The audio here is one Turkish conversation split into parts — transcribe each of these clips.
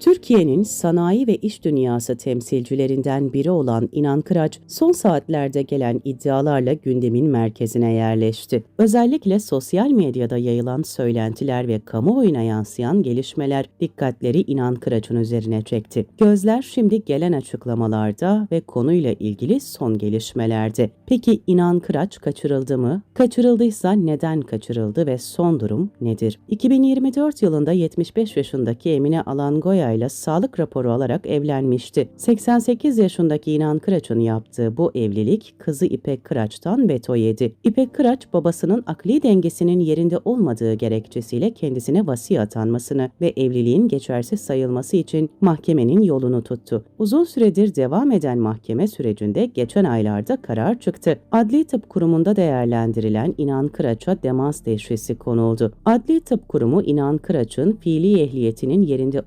Türkiye'nin sanayi ve iş dünyası temsilcilerinden biri olan İnan Kıraç, son saatlerde gelen iddialarla gündemin merkezine yerleşti. Özellikle sosyal medyada yayılan söylentiler ve kamuoyuna yansıyan gelişmeler dikkatleri İnan Kıraç'ın üzerine çekti. Gözler şimdi gelen açıklamalarda ve konuyla ilgili son gelişmelerde. Peki İnan Kıraç kaçırıldı mı? Kaçırıldıysa neden kaçırıldı ve son durum nedir? 2024 yılında 75 yaşındaki Emine Alangoya ile sağlık raporu alarak evlenmişti. 88 yaşındaki İnan Kıraç'ın yaptığı bu evlilik kızı İpek Kıraç'tan veto yedi. İpek Kıraç babasının akli dengesinin yerinde olmadığı gerekçesiyle kendisine vasi atanmasını ve evliliğin geçersiz sayılması için mahkemenin yolunu tuttu. Uzun süredir devam eden mahkeme sürecinde geçen aylarda karar çıktı. Adli Tıp Kurumu'nda değerlendirilen İnan Kıraç'a demans teşhisi konuldu. Adli Tıp Kurumu İnan Kıraç'ın fiili ehliyetinin yerinde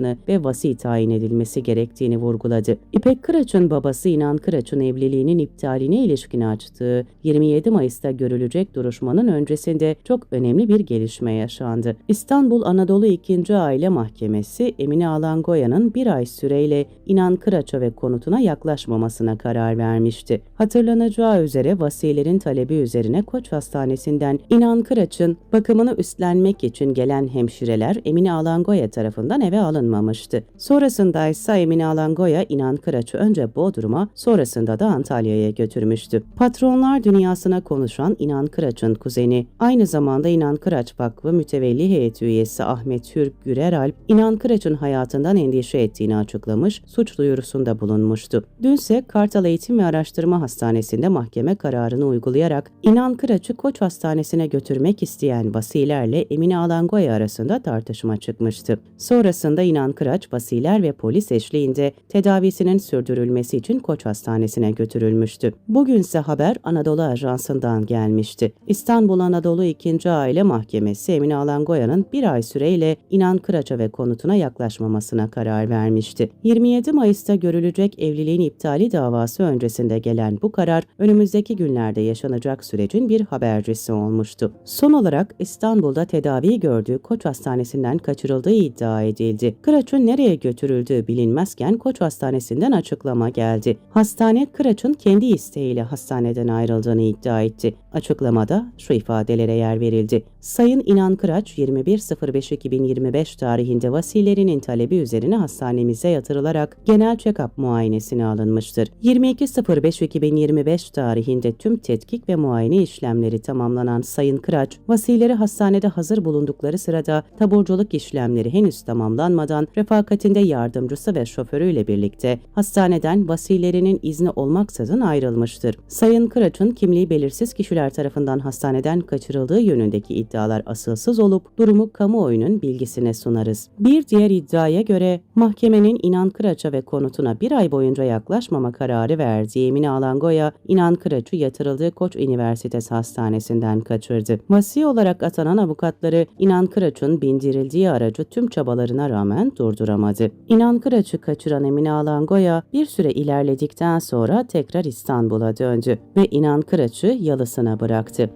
olmadığını ve vasi tayin edilmesi gerektiğini vurguladı. İpek Kıraç'ın babası İnan Kıraç'ın evliliğinin iptaline ilişkin açtığı 27 Mayıs'ta görülecek duruşmanın öncesinde çok önemli bir gelişme yaşandı. İstanbul Anadolu 2. Aile Mahkemesi Emine Alangoya'nın bir ay süreyle İnan Kıraç'a ve konutuna yaklaşmamasına karar vermişti. Hatırlanacağı üzere vasilerin talebi üzerine Koç Hastanesi'nden İnan Kıraç'ın bakımını üstlenmek için gelen hemşireler Emine Alangoya tarafından eve alınmamıştı. Sonrasında ise Emine Alangoya İnan Kıraç'ı önce Bodrum'a sonrasında da Antalya'ya götürmüştü. Patronlar dünyasına konuşan İnan Kıraç'ın kuzeni, aynı zamanda İnan Kıraç Vakfı mütevelli heyet üyesi Ahmet Türk Güreralp, İnan Kıraç'ın hayatından endişe ettiğini açıklamış, suç duyurusunda bulunmuştu. Dünse Kartal Eğitim ve Araştırma Hastanesi'nde mahkeme kararını uygulayarak İnan Kıraç'ı Koç Hastanesi'ne götürmek isteyen vasilerle Emine Alangoya arasında tartışma çıkmıştı. Sonrasında İnan Kıraç, vasiler ve polis eşliğinde tedavisinin sürdürülmesi için Koç Hastanesi'ne götürülmüştü. Bugünse haber Anadolu Ajansı'ndan gelmişti. İstanbul Anadolu 2. Aile Mahkemesi Emine Alangoya'nın bir ay süreyle İnan Kıraç'a ve konutuna yaklaşmamasına karar vermişti. 27 Mayıs'ta görülecek evliliğin iptali davası öncesinde gelen bu karar önümüzdeki günlerde yaşanacak sürecin bir habercisi olmuştu. Son olarak İstanbul'da tedavi gördüğü Koç Hastanesi'nden kaçırıldığı iddia edildi. Kıraç'ın nereye götürüldüğü bilinmezken Koç Hastanesi'nden açıklama geldi. Hastane Kıraç'ın kendi isteğiyle hastaneden ayrıldığını iddia etti. Açıklamada şu ifadelere yer verildi. Sayın İnan Kıraç 21.05.2025 tarihinde vasilerinin talebi üzerine hastanemize yatırılarak genel check-up muayenesine alınmıştır. 22.05.2025 tarihinde tüm tetkik ve muayene işlemleri tamamlanan Sayın Kıraç, vasileri hastanede hazır bulundukları sırada taburculuk işlemleri henüz tamamlanmadan refakatinde yardımcısı ve şoförüyle birlikte hastaneden vasilerinin izni olmaksızın ayrılmıştır. Sayın Kıraç'ın kimliği belirsiz kişiler tarafından hastaneden kaçırıldığı yönündeki iddialar asılsız olup durumu kamuoyunun bilgisine sunarız. Bir diğer iddiaya göre mahkemenin İnan Kıraç'a ve konutuna bir ay boyunca yaklaşmama kararı verdiği Emine Alangoya, İnan Kıraç'ı yatırıldığı Koç Üniversitesi Hastanesi'nden kaçırdı. Vasi olarak atanan avukatları İnan Kıraç'ın bindirildiği aracı tüm çabalarına rağmen durduramadı. İnan Kıraç'ı kaçıran Emine Alangoya bir süre ilerledikten sonra tekrar İstanbul'a döndü ve İnan Kıraç'ı yalısına bıraktı.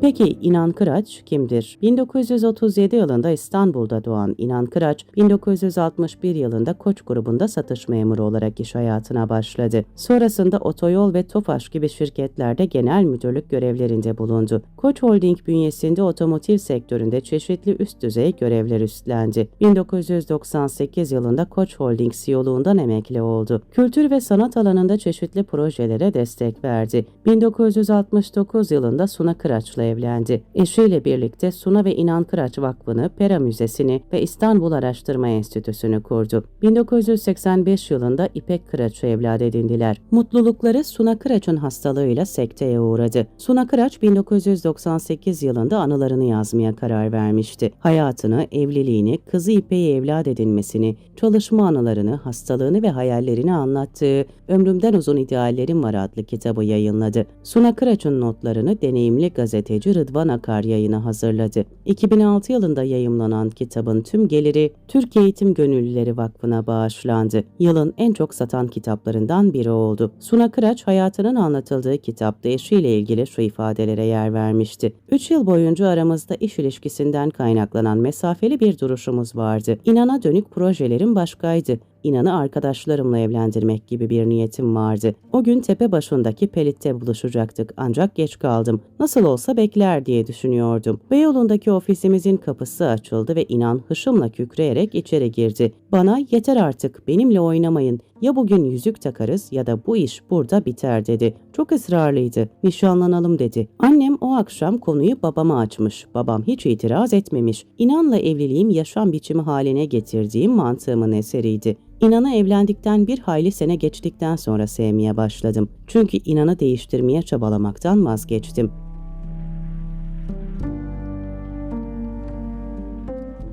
Peki İnan Kıraç kimdir? 1937 yılında İstanbul'da doğan İnan Kıraç, 1961 yılında Koç grubunda satış memuru olarak iş hayatına başladı. Sonrasında otoyol ve Tofaş gibi şirketlerde genel müdürlük görevlerinde bulundu. Koç Holding bünyesinde otomotiv sektöründe çeşitli üst düzey görevler üstlendi. 1998 yılında Koç Holding CEO'luğundan emekli oldu. Kültür ve sanat alanında çeşitli projelere destek verdi. 1969 yılında Suna Kıraç'la evlendi. Eşiyle birlikte Suna ve İnan Kıraç Vakfı'nı, Pera Müzesi'ni ve İstanbul Araştırma Enstitüsü'nü kurdu. 1985 yılında İpek Kıraç'ı evlat edindiler. Mutlulukları Suna Kıraç'ın hastalığıyla sekteye uğradı. Suna Kıraç 1998 yılında anılarını yazmaya karar vermişti. Hayatını, evliliğini, kızı İpek'i evlat edinmesini, çalışma anılarını, hastalığını ve hayallerini anlattığı Ömrümden Uzun İdeallerim Var adlı kitabı yayınladı. Suna Kıraç'ın notlarını deneyimli gazeteci Kütüphaneci Rıdvan Akar yayını hazırladı. 2006 yılında yayımlanan kitabın tüm geliri Türk Eğitim Gönüllüleri Vakfı'na bağışlandı. Yılın en çok satan kitaplarından biri oldu. Suna Kıraç hayatının anlatıldığı kitapta eşiyle ilgili şu ifadelere yer vermişti. 3 yıl boyunca aramızda iş ilişkisinden kaynaklanan mesafeli bir duruşumuz vardı. İnana dönük projelerim başkaydı. İnanı arkadaşlarımla evlendirmek gibi bir niyetim vardı. O gün tepe başındaki pelitte buluşacaktık ancak geç kaldım. Nasıl olsa bekler diye düşünüyordum. Beyoğlu'ndaki ofisimizin kapısı açıldı ve inan hışımla kükreyerek içeri girdi. Bana yeter artık benimle oynamayın. Ya bugün yüzük takarız ya da bu iş burada biter dedi. Çok ısrarlıydı. Nişanlanalım dedi. Annem o akşam konuyu babama açmış. Babam hiç itiraz etmemiş. İnanla evliliğim yaşam biçimi haline getirdiğim mantığımın eseriydi. İnan'ı evlendikten bir hayli sene geçtikten sonra sevmeye başladım. Çünkü İnan'ı değiştirmeye çabalamaktan vazgeçtim.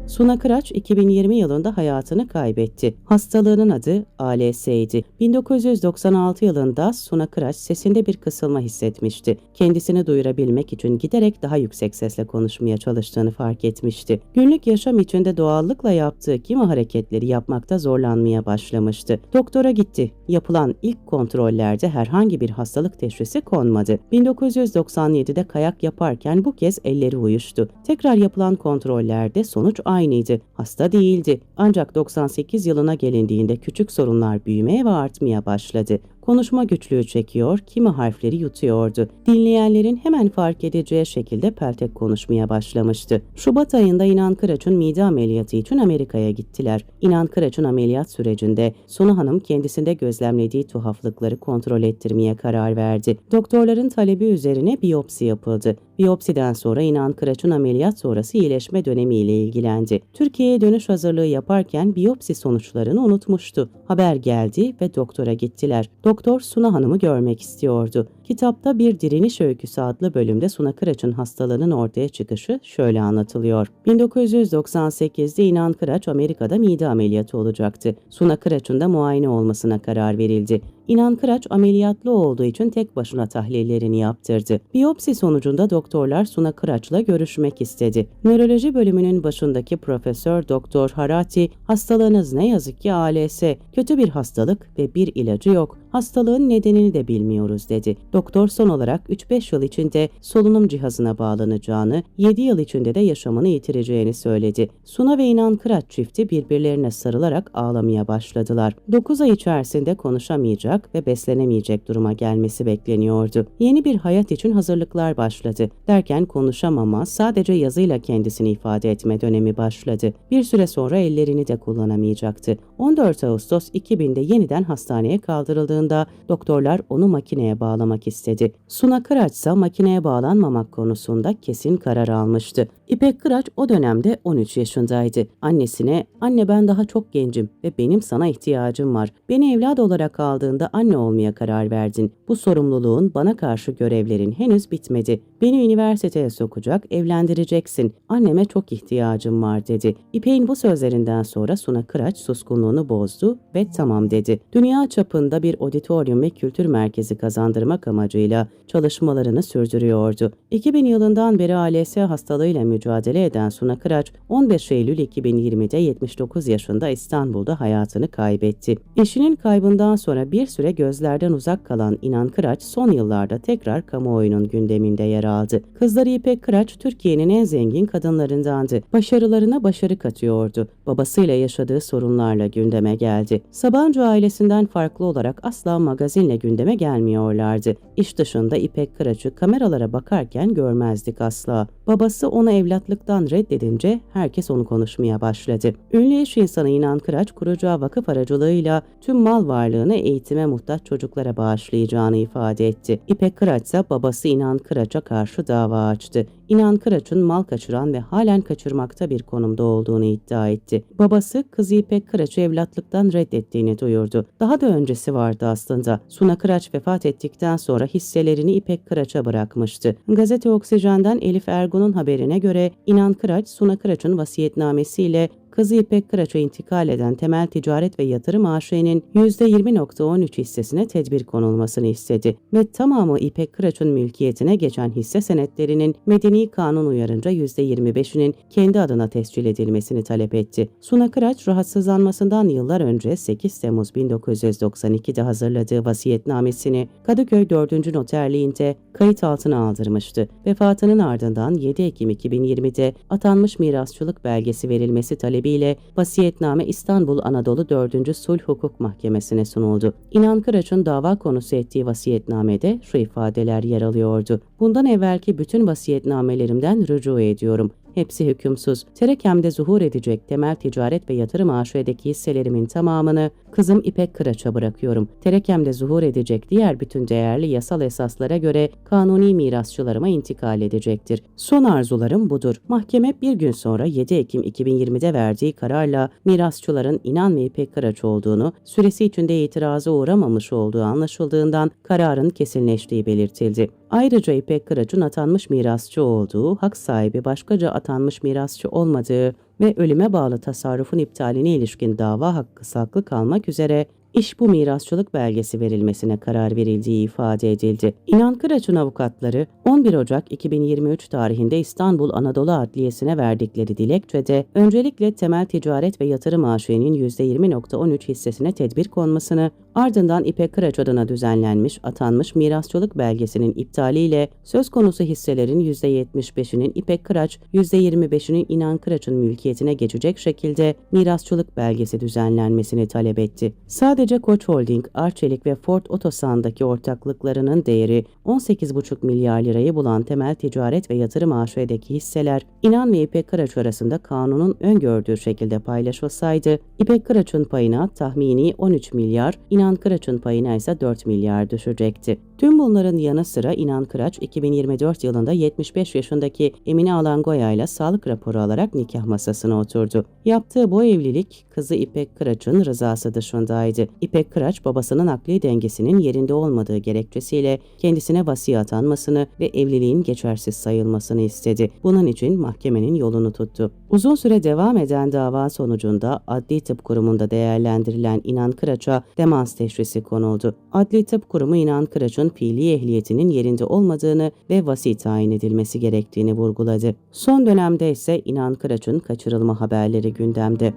Suna Kıraç 2020 yılında hayatını kaybetti. Hastalığının adı ALS'ydi. 1996 yılında Suna Kıraç sesinde bir kısılma hissetmişti. Kendisini duyurabilmek için giderek daha yüksek sesle konuşmaya çalıştığını fark etmişti. Günlük yaşam içinde doğallıkla yaptığı kimi hareketleri yapmakta zorlanmaya başlamıştı. Doktora gitti. Yapılan ilk kontrollerde herhangi bir hastalık teşhisi konmadı. 1997'de kayak yaparken bu kez elleri uyuştu. Tekrar yapılan kontrollerde sonuç aynıydı. Hasta değildi. Ancak 98 yılına gelindiğinde küçük sorunlar büyümeye ve artmaya başladı. Konuşma güçlüğü çekiyor, kimi harfleri yutuyordu. Dinleyenlerin hemen fark edeceği şekilde peltek konuşmaya başlamıştı. Şubat ayında İnan Kıraç'ın mide ameliyatı için Amerika'ya gittiler. İnan Kıraç'ın ameliyat sürecinde Sunu Hanım kendisinde gözlemlediği tuhaflıkları kontrol ettirmeye karar verdi. Doktorların talebi üzerine biyopsi yapıldı. Biyopsiden sonra İnan Kıraç'ın ameliyat sonrası iyileşme dönemiyle ilgilendi. Türkiye'ye dönüş hazırlığı yaparken biyopsi sonuçlarını unutmuştu. Haber geldi ve doktora gittiler. Doktor Suna Hanım'ı görmek istiyordu. Kitapta Bir Direniş Öyküsü adlı bölümde Suna Kıraç'ın hastalığının ortaya çıkışı şöyle anlatılıyor. 1998'de İnan Kıraç Amerika'da mide ameliyatı olacaktı. Suna Kıraç'ın da muayene olmasına karar verildi. İnan Kıraç ameliyatlı olduğu için tek başına tahlillerini yaptırdı. Biyopsi sonucunda doktorlar Suna Kıraç'la görüşmek istedi. Nöroloji bölümünün başındaki Profesör Doktor Harati, hastalığınız ne yazık ki ALS, kötü bir hastalık ve bir ilacı yok. Hastalığın nedenini de bilmiyoruz dedi. Doktor son olarak 3-5 yıl içinde solunum cihazına bağlanacağını, 7 yıl içinde de yaşamını yitireceğini söyledi. Suna ve İnan Kıraç çifti birbirlerine sarılarak ağlamaya başladılar. 9 ay içerisinde konuşamayacak ve beslenemeyecek duruma gelmesi bekleniyordu. Yeni bir hayat için hazırlıklar başladı. Derken konuşamama, sadece yazıyla kendisini ifade etme dönemi başladı. Bir süre sonra ellerini de kullanamayacaktı. 14 Ağustos 2000'de yeniden hastaneye kaldırıldığında doktorlar onu makineye bağlamak istedi. Suna Kıraç ise makineye bağlanmamak konusunda kesin karar almıştı. İpek Kıraç o dönemde 13 yaşındaydı. Annesine, anne ben daha çok gencim ve benim sana ihtiyacım var. Beni evlat olarak aldığında anne olmaya karar verdin. Bu sorumluluğun bana karşı görevlerin henüz bitmedi. Beni üniversiteye sokacak, evlendireceksin. Anneme çok ihtiyacım var dedi. İpek'in bu sözlerinden sonra Suna Kıraç suskunluğunu bozdu ve tamam dedi. Dünya çapında bir auditorium ve kültür merkezi kazandırmak amacıyla çalışmalarını sürdürüyordu. 2000 yılından beri ALS hastalığıyla mücadele eden Suna Kıraç 15 Eylül 2020'de 79 yaşında İstanbul'da hayatını kaybetti. Eşinin kaybından sonra bir süre gözlerden uzak kalan İnan Kıraç son yıllarda tekrar kamuoyunun gündeminde yer aldı. Kızları İpek Kıraç Türkiye'nin en zengin kadınlarındandı. Başarılarına başarı katıyordu. Babasıyla yaşadığı sorunlarla gündeme geldi. Sabancı ailesinden farklı olarak asla magazinle gündeme gelmiyorlardı. İş dışında İpek Kıraç'ı kameralara bakarken görmezdik asla. Babası onu evlatlıktan reddedince herkes onu konuşmaya başladı. Ünlü iş insanı İnan Kıraç kuracağı vakıf aracılığıyla tüm mal varlığını eğitime muhtaç çocuklara bağışlayacağını ifade etti. İpek Kıraç ise babası İnan Kıraç'a karşı dava açtı. İnan Kıraç'ın mal kaçıran ve halen kaçırmakta bir konumda olduğunu iddia etti. Babası kızı İpek Kıraç'ı evlatlıktan reddettiğini duyurdu. Daha da öncesi vardı aslında. Suna Kıraç vefat ettikten sonra hisselerini İpek Kıraç'a bırakmıştı. Gazete Oksijen'den Elif Ergun'un haberine göre İnan Kıraç, Suna Kıraç'ın vasiyetnamesiyle kızı İpek Kıraç'a intikal eden Temel Ticaret ve Yatırım AŞ'nin %20.13 hissesine tedbir konulmasını istedi ve tamamı İpek Kıraç'ın mülkiyetine geçen hisse senetlerinin medeni kanun uyarınca %25'inin kendi adına tescil edilmesini talep etti. Suna Kıraç rahatsızlanmasından yıllar önce 8 Temmuz 1992'de hazırladığı vasiyetnamesini Kadıköy 4. Noterliğinde kayıt altına aldırmıştı. Vefatının ardından 7 Ekim 2020'de atanmış mirasçılık belgesi verilmesi talebiyle vasiyetname İstanbul Anadolu 4. Sulh Hukuk Mahkemesi'ne sunuldu. İnan Kıraç'ın dava konusu ettiği vasiyetnamede şu ifadeler yer alıyordu. Bundan evvelki bütün vasiyetnamelerimden rücu ediyorum. Hepsi hükümsüz. Terekem'de zuhur edecek temel ticaret ve yatırım AŞ'deki hisselerimin tamamını kızım İpek Kıraç'a bırakıyorum. Terekem'de zuhur edecek diğer bütün değerli yasal esaslara göre kanuni mirasçılarıma intikal edecektir. Son arzularım budur. Mahkeme bir gün sonra 7 Ekim 2020'de verdiği kararla mirasçıların İnan ve İpek Kıraç olduğunu, süresi içinde itiraza uğramamış olduğu anlaşıldığından kararın kesinleştiği belirtildi. Ayrıca İpek Kıraç'ın atanmış mirasçı olduğu, hak sahibi başkaca atanmış mirasçı olmadığı ve ölüme bağlı tasarrufun iptaline ilişkin dava hakkı saklı kalmak üzere iş bu mirasçılık belgesi verilmesine karar verildiği ifade edildi. İnan Kıraç'ın avukatları 11 Ocak 2023 tarihinde İstanbul Anadolu Adliyesi'ne verdikleri dilekçede öncelikle temel ticaret ve yatırım AŞ'nin %20.13 hissesine tedbir konmasını, ardından İpek Kıraç adına düzenlenmiş atanmış mirasçılık belgesinin iptaliyle söz konusu hisselerin %75'inin İpek Kıraç, %25'inin İnan Kıraç'ın mülkiyetine geçecek şekilde mirasçılık belgesi düzenlenmesini talep etti. Sadece Koç Holding, Arçelik ve Ford Otosan'daki ortaklıklarının değeri 18,5 milyar lirayı bulan temel ticaret ve yatırım AŞ'deki hisseler İnan ve İpek Kıraç arasında kanunun öngördüğü şekilde paylaşılsaydı, İpek Kıraç'ın payına tahmini 13 milyar, İnan Kıraç'ın payına ise 4 milyar düşecekti. Tüm bunların yanı sıra İnan Kıraç 2024 yılında 75 yaşındaki Emine Alangoya ile sağlık raporu alarak nikah masasına oturdu. Yaptığı bu evlilik kızı İpek Kıraç'ın rızası dışındaydı. İpek Kıraç babasının akli dengesinin yerinde olmadığı gerekçesiyle kendisine vasi atanmasını ve evliliğin geçersiz sayılmasını istedi. Bunun için mahkemenin yolunu tuttu. Uzun süre devam eden dava sonucunda Adli Tıp Kurumu'nda değerlendirilen İnan Kıraç'a demans teşhisi konuldu. Adli Tıp Kurumu İnan Kıraç'ın fiili ehliyetinin yerinde olmadığını ve vasi tayin edilmesi gerektiğini vurguladı. Son dönemde ise İnan Kıraç'ın kaçırılma haberleri gündemde.